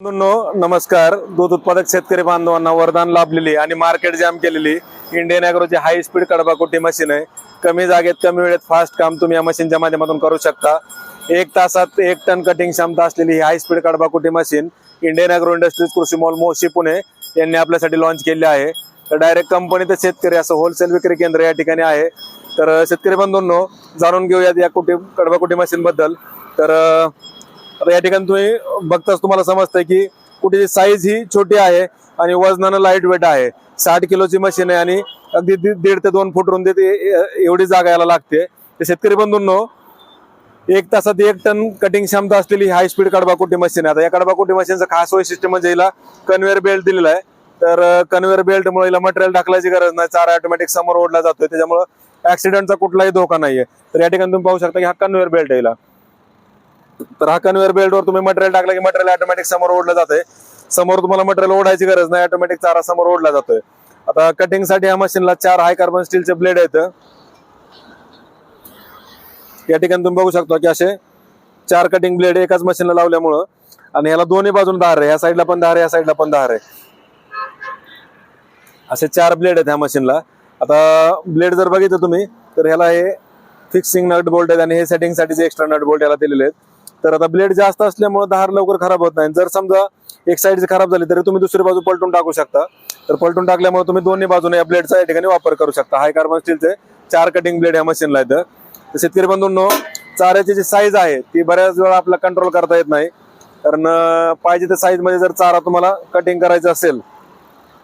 नमस्कार. दूध उत्पादक शेतकरी बांधवांना वरदान लाभलेली आणि मार्केट जॅम केलेली इंडियन ॲग्रोची हाय स्पीड कडबाकुटी मशीन आहे. कमी जागेत कमी वेळेत फास्ट काम तुम्ही या मशीनच्या माध्यमातून करू शकता. एक तासात एक टन कटिंग क्षमता असलेली ही high speed कडबाकुटी machine Indian agro industries Krushi mall Moshi Pune यांनी आपल्यासाठी लॉन्च केले आहे. तर डायरेक्ट कंपनी तर शेतकरी असं होलसेल विक्री केंद्र या ठिकाणी आहे. तर शेतकरी बंधूंनो जाणून घेऊयात या कुटी कडबाकुटी मशीन बद्दल. तर आता या ठिकाणी तुम्ही बघताच तुम्हाला समजतंय की कुठे साईज ही छोटी आहे आणि वजनानं लाइट वेट आहे. साठ किलोची मशीन आहे आणि अगदी दीड ते दोन फूट रुंदी एवढी जागा याला लागते. तर शेतकरी बंधूंनो एक तासात एक टन कटिंग क्षमता असलेली हाय स्पीड कडबाकुटी मशीन आहे. आता या कडबाकुटी मशीनचं खास वैशिष्ट्य म्हणजे हिला कन्व्हेअर बेल्ट दिलेला आहे. तर कन्व्हेअर बेल्टमुळे हिला मटेरियल टाकल्याची गरज नाही. चारा ऑटोमॅटिक समोर ओढला जातोय. त्याच्यामुळे ऍक्सिडेंटचा कुठलाही धोका नाहीये. तर या ठिकाणी तुम्ही पाहू शकता की हा कन्व्हेअर बेल्ट आहे तर हा कन्व्हेअर बेल्टवर तुम्ही मटेरियल टाकलं की मटेरियल ऑटोमॅटिक समोर ओढलं जाते समोर तुम्हाला मटेरियल ओढायची गरज नाही ऑटोमॅटिक चारा समोर ओढला जातोय. आता कटिंगसाठी या मशीनला चार हाय कार्बन स्टीलचे ब्लेड आहेत. या ठिकाणी तुम्ही बघू शकता की असे चार कटिंग ब्लेड एकाच मशीनला लावल्यामुळं आणि याला दोन्ही बाजून धार आहे. या साईडला पण धार आहे या साईडला पण धार आहे. असे चार ब्लेड आहेत ह्या मशीनला आता ब्लेड जर बघितलं तुम्ही तर ह्याला हे फिक्सिंग नट बोल्ट आहेत आणि हे सेटिंगसाठी एक्स्ट्रा नट बोल्ट याला दिलेले आहेत. तर आता ब्लेड जास्त असल्यामुळे धार लवकर खराब होत नाही. जर समजा एक साईड खराब झाली तरी तुम्ही दुसरी बाजू पलटून टाकू शकता. तर पलटून टाकल्यामुळे तुम्ही दोन्ही बाजूने या ब्लेडचा या ठिकाणी वापर करू शकता. हाय कार्बन स्टीलचे चार कटिंग ब्लेड या मशीनला येतं. तर शेतकरी बंधूंनो चाऱ्याची जी साईज आहे ती बऱ्याच वेळा आपला कंट्रोल करता येत नाही. कारण पाहिजे त्या साईजमध्ये जर चारा तुम्हाला कटिंग करायचं असेल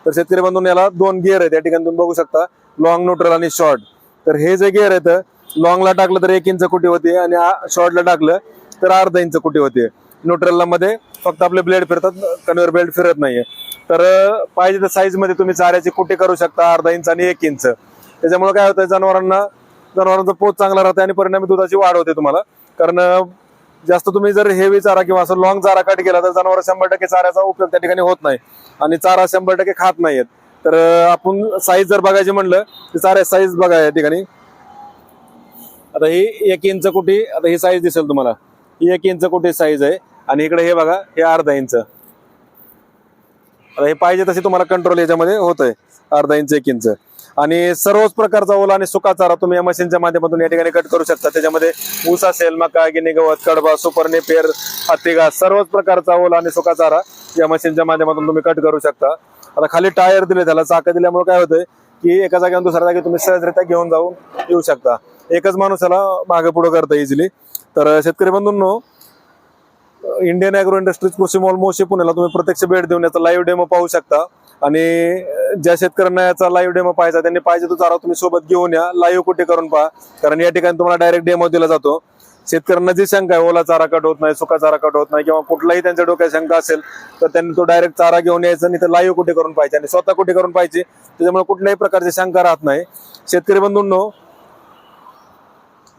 तर शेतकरी बंधून याला दोन गिअर आहेत या ठिकाणी तुम्ही बघू शकता. लॉंग न्यूट्रल आणि शॉर्ट तर हे जे गिअर आहेत लॉंगला टाकलं तर एक इंच कुटी होते आणि शॉर्टला टाकलं तर अर्धा इंच कुठे होते? न्यूट्रलला मध्ये फक्त आपले ब्लेड फिरतात कन्व्हेअर बेल्ट फिरत नाहीये. तर पाहिजे त्या साईजमध्ये तुम्ही चाऱ्याची कुठे करू शकता? अर्धा इंच आणि एक इंच त्याच्यामुळे काय होतं जनावरांना जनावरांचा पोत चांगला राहते आणि परिणामी दुधाची वाढ होते तुम्हाला. कारण जास्त तुम्ही जर हेवी चारा किंवा असं लॉंग चारा कट केला तर जनावर शंभर टक्के चाऱ्याचा उपयोग त्या ठिकाणी होत नाही. आणि चारा शंभर टक्के खात नाहीयेत. तर आपण साईज जर बघायची म्हणलं तर चाऱ्या साईज बघा या ठिकाणी. आता ही एक इंच कुठे आता ही साईज दिसेल तुम्हाला. ही एक इंच कुठे साईज आहे? आणि इकडे हे बघा हे अर्धा इंच. आता हे पाहिजे तसे तुम्हाला कंट्रोल याच्यामध्ये होत आहे अर्धा इंच एक इंच. आणि सर्वच प्रकारचा ओला आणि सुका चारा तुम्ही या मशीनच्या माध्यमातून या ठिकाणी कट करू शकता. त्याच्यामध्ये ऊस असेल मका गिनी गवत कडबा सुपर पेर हत्ती घास सर्वच प्रकारचा ओला आणि सुका चारा या मशीनच्या माध्यमातून तुम्ही कट करू शकता. आता खाली टायर दिले त्याला चाकं दिल्यामुळे काय होतंय की एका जागेवर दुसऱ्या जागी तुम्ही सहजरित्या घेऊन जाऊन येऊ शकता. एकच माणूस त्याला मागे पुढे करता इझिली तर शेतकरी बंधूंनो Indian agro industries Krushi mall Moshi पुण्याला तुम्ही प्रत्यक्ष भेट देऊन याचा लाईव्ह डेमो पाहू शकता. आणि ज्या शेतकऱ्यांना याचा लाईव्ह डेमो पाहायचा त्यांनी पाहिजे तो चारा तुम्ही सोबत घेऊन या. लाईव्ह कुठे करून पहा. कारण या ठिकाणी तुम्हाला डायरेक्ट डेमो दिला जातो. शेतकऱ्यांना जी शंका आहे ओला चारा कट होत नाही सुका चारा कट होत नाही किंवा कुठलाही त्यांच्या डोक्यात शंका असेल तर त्यांनी तो डायरेक्ट चारा घेऊन यायचा आणि तर लाईव्ह कुठे करून पाहिजे आणि स्वतः कुठे करून पाहिजे त्याच्यामुळे कुठल्याही प्रकारची शंका राहत नाही. शेतकरी बंधूंनो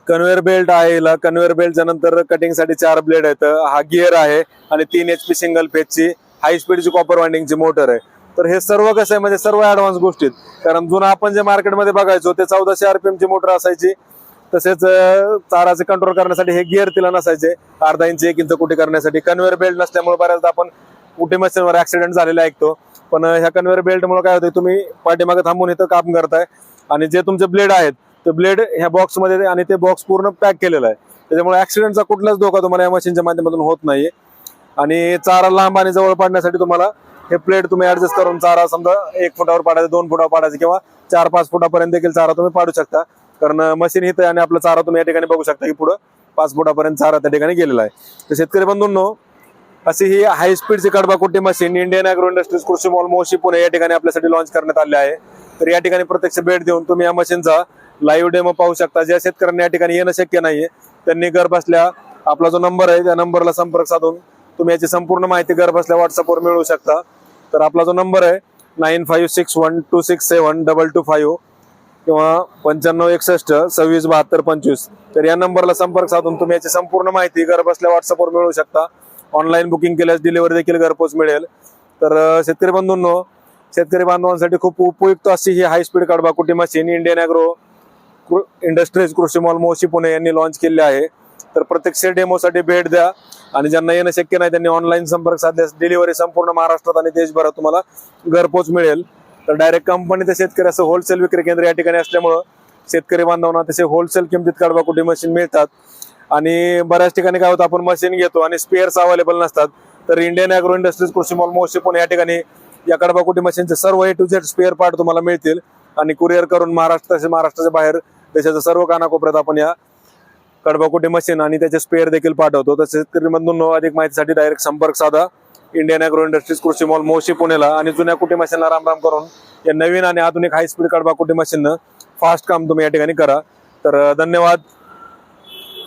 कन्व्हेअर बेल्ट आहे हिला कन्व्हेअर बेल्टच्या नंतर कटिंगसाठी चार ब्लेड आहेत. हा गिअर आहे आणि तीन एच पी सिंगल फेजची हाय स्पीडची कॉपर वाइंडिंगची मोटर आहे. तर हे सर्व कसं आहे? म्हणजे सर्व ऍडव्हान्स गोष्टीत. कारण जुनं आपण जे मार्केटमध्ये बघायचो ते चौदाशे आरपीएम ची मोटर असायची. तसेच चाराचे कंट्रोल करण्यासाठी हे गिअर तिला नसायचे. अर्धा इंच एक इंच कुठे करण्यासाठी. कन्व्हेअर बेल्ट नसल्यामुळे बऱ्याचदा आपण कुठे मशीनवर ऍक्सिडेंट झालेले ऐकतो. पण ह्या कन्व्हेअर बेल्टमुळे काय होतं तुम्ही पाठीमागे थांबून इथं काम करताय. आणि जे तुमचे ब्लेड आहेत ते ब्लेड ह्या बॉक्समध्ये आणि ते बॉक्स पूर्ण पॅक केलेलं आहे. त्याच्यामुळे ऍक्सिडेंटचा कुठलाच धोका तुम्हाला या मशीनच्या माध्यमातून होत नाहीये. आणि चारा लांब आणि जवळ पाडण्यासाठी तुम्हाला हे प्लेट तुम्ही ऍडजस्ट करून चारा समजा एक फुटावर पाडायचं दोन फुटावर पाडायचं किंवा चार पाच फुटापर्यंत देखील चारा तुम्ही पाडू शकता. कारण मशीन इथं आणि आपला चारा तुम्ही या ठिकाणी बघू शकता की पुढं पाच फुटापर्यंत चारा त्या ठिकाणी गेलेला आहे. तर शेतकरी बंधूंनो अशी ही हाय स्पीडची कडबाकुटी machine Indian agro industries Krushi mall Moshi Pune या ठिकाणी आपल्यासाठी लॉन्च करण्यात आले आहे. तर या ठिकाणी प्रत्यक्ष भेट देऊन तुम्ही या मशीनचा लाईव्ह डेमो पाहू शकता. ज्या शेतकऱ्यांना या ठिकाणी येणं शक्य नाहीये त्यांनी घर बसल्या आपला जो नंबर आहे त्या नंबरला संपर्क साधून तुम्ही याची संपूर्ण माहिती घर बसल्या व्हॉट्सअपवर मिळवू शकता. तर आपला जो नंबर आहे nine five six one two six seven double two five किंवा पंच्याण्णव एकसष्ट सव्वीस बहात्तर पंचवीस. तर या नंबरला संपर्क साधून तुम्ही याची संपूर्ण माहिती घर बसल्या व्हॉट्सअपवर मिळवू शकता. ऑनलाईन बुकिंग केल्यास डिलिव्हरी देखील घरपोच मिळेल. तर शेतकरी बंधूंनो शेतकरी बांधवांसाठी खूप उपयुक्त अशी ही high speed कडबाकुटी machine Indian agro industries Krushi mall Moshi Pune यांनी लॉन्च केले आहे. तर प्रत्यक्ष डेमोसाठी भेट द्या. आणि ज्यांना येणं शक्य नाही त्यांनी ऑनलाईन संपर्क साधल्यास डिलिव्हरी संपूर्ण महाराष्ट्रात आणि देशभरात तुम्हाला घरपोच मिळेल. तर डायरेक्ट कंपनी ते शेतकरी असं होलसेल विक्री केंद्र या ठिकाणी असल्यामुळं शेतकरी बांधवांना तसे होलसेल किमतीत कडबाकुटी मशीन मिळतात. आणि बऱ्याच ठिकाणी काय होतं आपण मशीन घेतो आणि स्पेअर्स अवेलेबल नसतात. तर Indian agro industries Krushi mall Moshi Pune या ठिकाणी या कडबाकुटी मशीनचे सर्व A to Z spare part तुम्हाला मिळतील. आणि कुरिअर करून महाराष्ट्र तसे महाराष्ट्राच्या बाहेर देशाच्या सर्व कानाकोपऱ्यात आपण या कडबाकुटी मशीन आणि त्याचे स्पेअर देखील पाठवतो. तर शेतकरीमधून अधिक माहितीसाठी डायरेक्ट संपर्क साधा. Indian agro industries Krushi mall Moshi पुणेला. आणि जुन्या कुटी मशीनला रामराम करून या नवीन आणि आधुनिक हाय स्पीड कडबाकुटी मशीननं फास्ट काम तुम्ही या ठिकाणी करा. तर धन्यवाद.